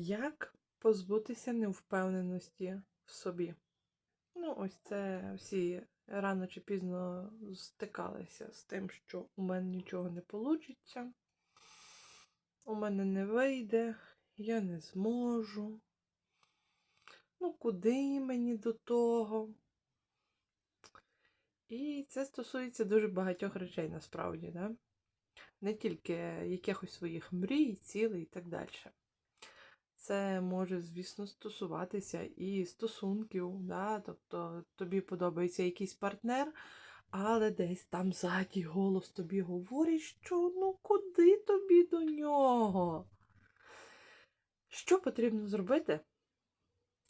Як позбутися невпевненості в собі? Ну, ось це всі рано чи пізно стикалися з тим, що у мене нічого не вийде, у мене не вийде, я не зможу. Ну, куди мені до того? І це стосується дуже багатьох речей насправді, да? не тільки якихось своїх мрій, цілей і так далі. Це може, звісно, стосуватися і стосунків, да? тобто тобі подобається якийсь партнер, але десь там ззаді голос тобі говорить, що ну куди тобі до нього? Що потрібно зробити,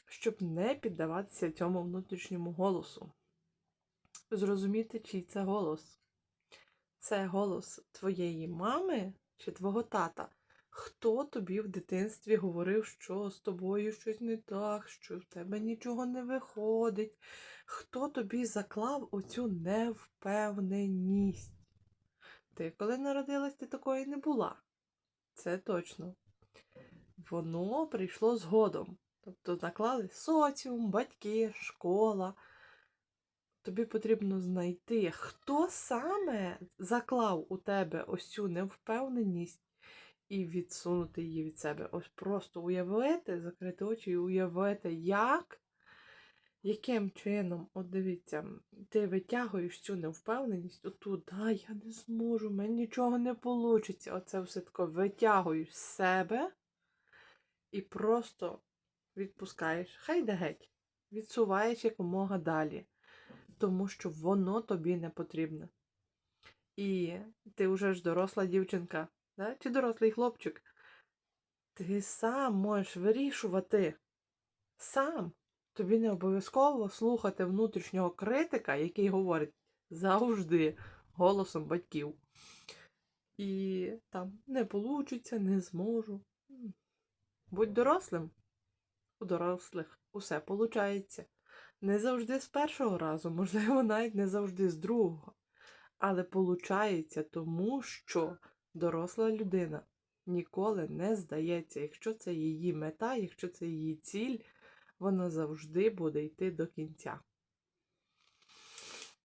щоб не піддаватися цьому внутрішньому голосу? Зрозуміти, чий це голос. Це голос твоєї мами чи твого тата. Хто тобі в дитинстві говорив, що з тобою щось не так, що в тебе нічого не виходить? Хто тобі заклав оцю невпевненість? Ти, коли народилась, ти такої не була. Це точно. Воно прийшло згодом. Тобто наклали соціум, батьки, школа. Тобі потрібно знайти, хто саме заклав у тебе ось цю невпевненість і відсунути її від себе. Ось просто уявити, закрити очі і уявити, як, яким чином, от дивіться, ти витягуєш цю невпевненість, отут, да, я не зможу, мені нічого не вийде. Оце все таке витягуєш з себе і просто відпускаєш. Хай де геть. Відсуваєш якомога далі тому що воно тобі не потрібне. І ти вже ж доросла дівчинка, да? чи дорослий хлопчик. Ти сам можеш вирішувати. Сам. Тобі не обов'язково слухати внутрішнього критика, який говорить завжди голосом батьків. І там не получиться, не зможу. Будь дорослим. У дорослих усе получається. Не завжди з першого разу, можливо, навіть не завжди з другого. Але получається тому, що доросла людина ніколи не здається. Якщо це її мета, якщо це її ціль, вона завжди буде йти до кінця.